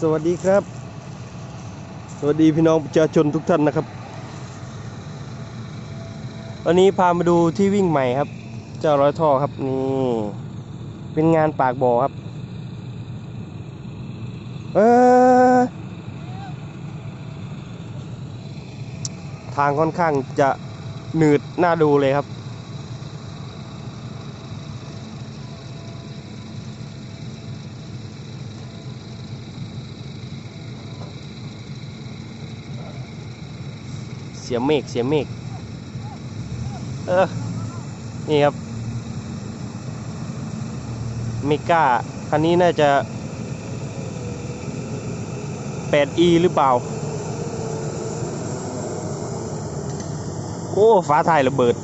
สวัสดีครับ สวัสดีพี่น้องประชาชนทุกท่านนะครับ วันนี้พามาดูที่วิ่งใหม่ครับ เจ้าร้อยท่อครับนี่เป็นงานปากบ่อครับ เออทางค่อนข้างจะหนืดน่าดูเลยครับ เสียเมฆเสียเมฆเออ นี่ครับเมกาคันนี้น่าจะ 8e หรือเปล่า โอ้ ฟ้าไทยระเบิด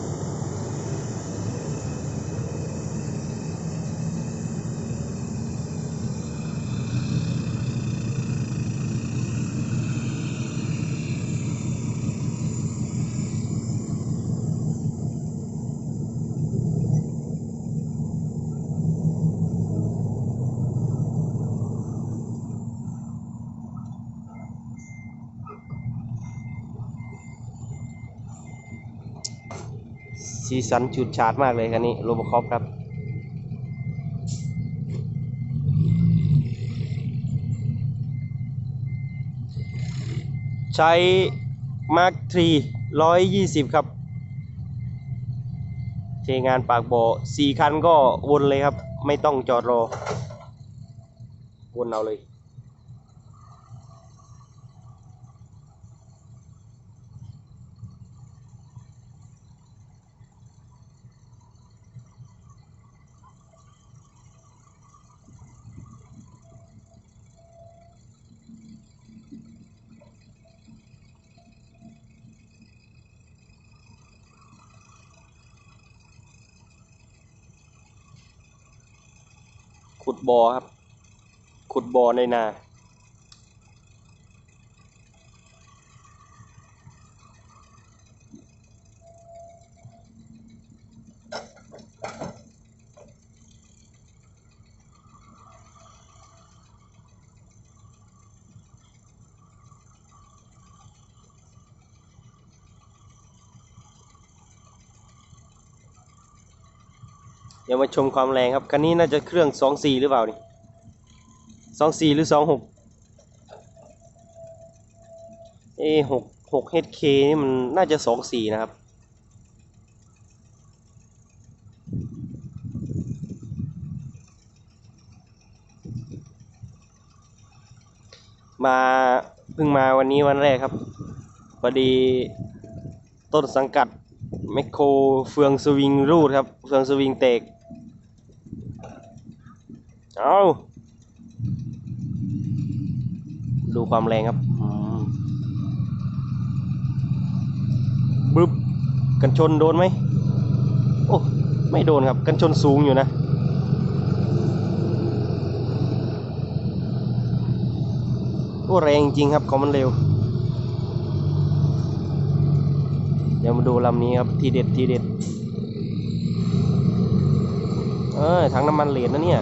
สีสันจุดฉาดมากเลยคันนี้โรบคอปครับ ใช้มาร์คทรีร้อยยี่สิบครับ เทงานปากบ่อสี่คันก็วนเลยครับ ไม่ต้องจอดรอ วนเอาเลย ขุดบ่อครับ ขุดบ่อในนา ดี๋ยวมาชมความแรงครับ คันนี้น่าจะเครื่อง2.4หรือเปล่านี่2.4หรือ2.6เอ้6 6 HK นี่มันน่าจะ2.4นะครับมาเพิ่งมาวันนี้วันแรกครับพอดีต้นสังกัดแมคโครเฟืองสวิงรูดครับ เฟืองสวิงเตก เอาดูความแรงครับบึ๊บกันชนโดนไหมโอ้ไม่โดนครับ กันชนสูงอยู่นะ โอ้แรงจริงครับของมันเร็ว เดี๋ยวมาดูลำนี้ครับ ทีเด็ดทีเด็ด เออถังน้ำมันเหรียญนะเนี่ย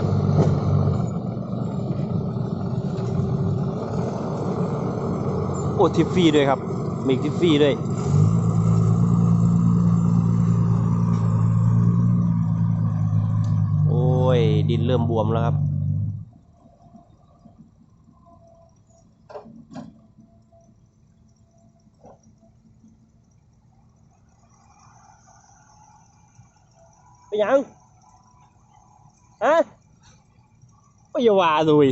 โอ้ทิฟฟี่ด้วยครับ มีทิฟฟี่ด้วยโอ้ย ดินเริ่มบวมแล้วครับไปยังฮะ ก็อย่าว่าเลย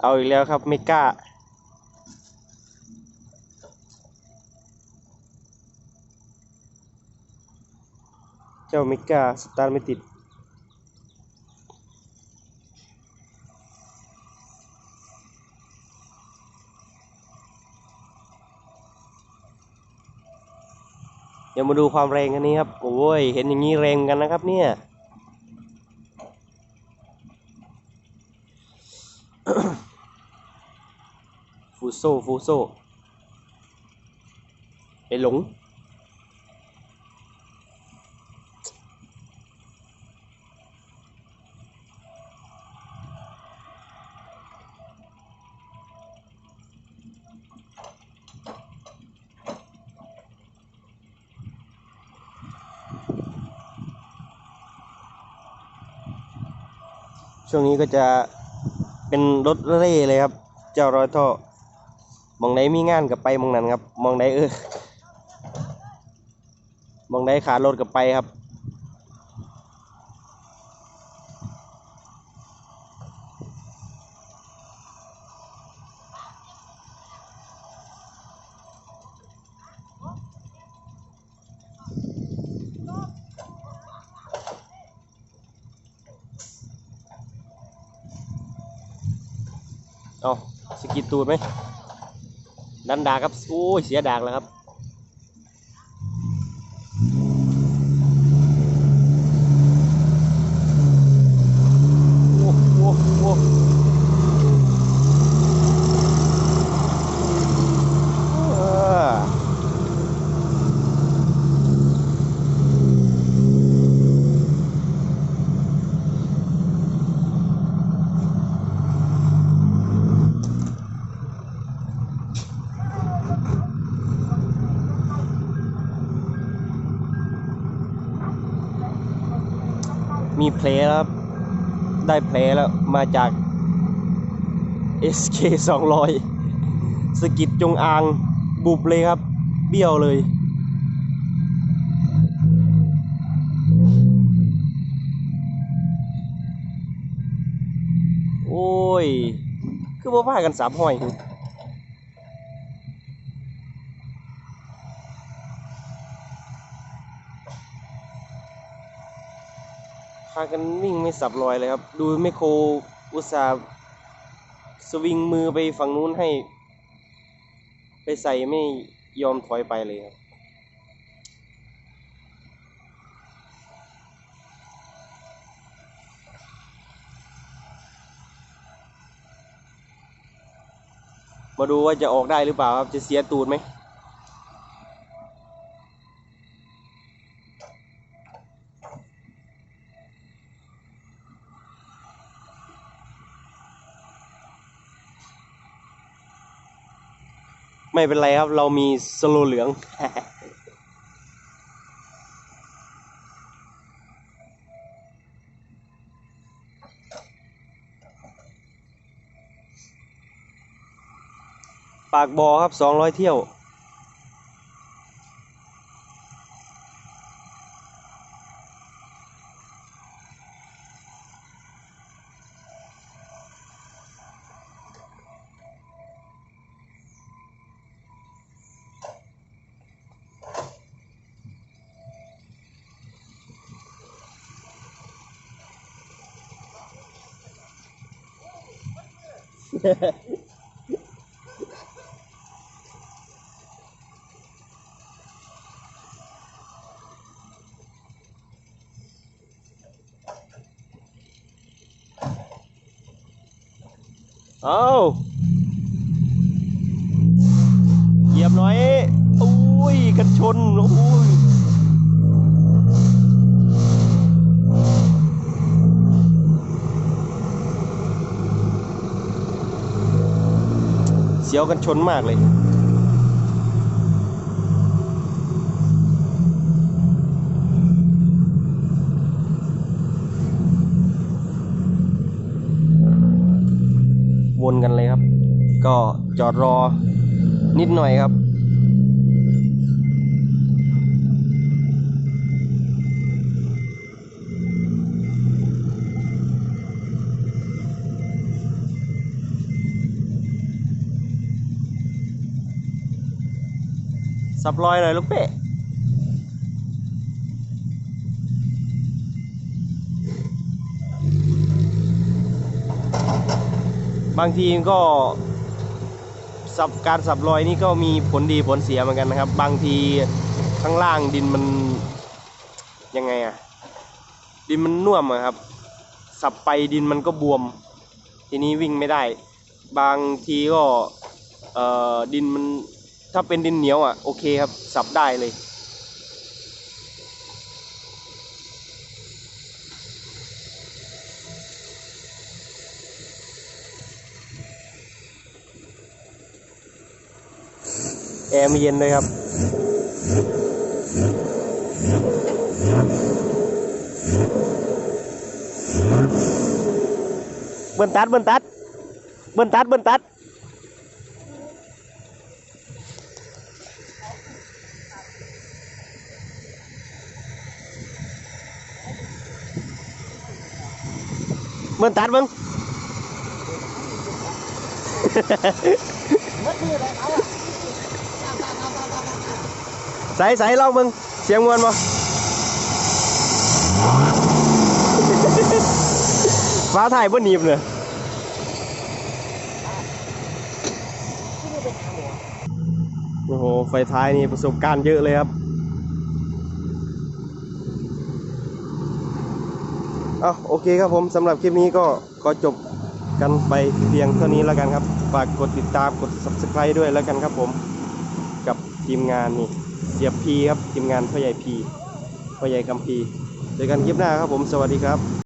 เอาอีกแล้วครับไม่กล้าเจ้าไม่กล้าสตาร์ไม่ติด เดี๋ยวมาดูความแรงกันนี้ครับ โอ้ย เห็นอย่างนี้แรงกันนะครับเนี่ยฟูโซฟูโซไอหลง ช่วงนี้ก็จะเป็นรถเร่เลยครับ เจ้ารอยท่อมองไหนมีงานกับไปมองนั้นครับมองไหนเออมองไหนขาดรถกับไปครับ เอาสกิดตูดไหมดันดาครับโอ้ยเสียดากแล้วครับ โอ้โหโอ้โหเออ มีเพลย์แล้ว ได้แผลแล้ว มาจาก SK 200 สกิดจงอาง บุบเลยครับ เบี้ยวเลย โอ้ย คือบ่พากันสามห้อยคือ พากันวิ่งไม่สับรอยเลยครับ ดูไมโครอุตส่าห์สวิงมือไปฝั่งนู้นให้ ไปใส่ไม่ยอมถอยไปเลยครับมาดูว่าจะออกได้หรือเปล่าครับ จะเสียตูดไหม ไม่เป็นไรครับ เรามีสโลเหลือง ปากบอครับสองร้อยเที่ยว เอาเหยียบหน่อย อุ้ย กันชนโอ้ย สียวกันชนมากเลย วนกันเลยครับ ก็จอดรอนิดหน่อยครับ สับรอยหน่อยลูกเป๊ะบางทีก็สับการสับรอยนี่ก็มีผลดีผลเสียเหมือนกันนะครับ บางทีข้างล่างดินมันยังไงอะดินมันน่วมอะครับ สับไปดินมันก็บวม ทีนี้วิ่งไม่ได้ บางทีก็เอ่อดินมัน ถ้าเป็นดินเหนียวอะโอเคครับ สับได้เลย แอร์ไม่เย็นเลยครับเบิ้นตัดเบิ้นตัดเบิ้นตัดเบิ้นตัด บิ้นตัดเบิ้งใส่ใส่ลองมึงเสียงมวนบ่ฟ้าถ่ายบนหนีบเลยโอ้โห ไฟท้ายนี่ประสบการณ์เยอะเลยครับ เอาโอเคครับผมสำหรับคลิปนี้ก็ขอจบกันไปเพียงเท่านี้แล้วกันครับ ฝากกดติดตามกด subscribe ด้วยแล้วกันครับผม กับทีมงานนี่เสียบพีครับทีมงานพ่อใหญ่พีพ่อใหญ่กัมพีเจอกันคลิปหน้าครับผมสวัสดีครับ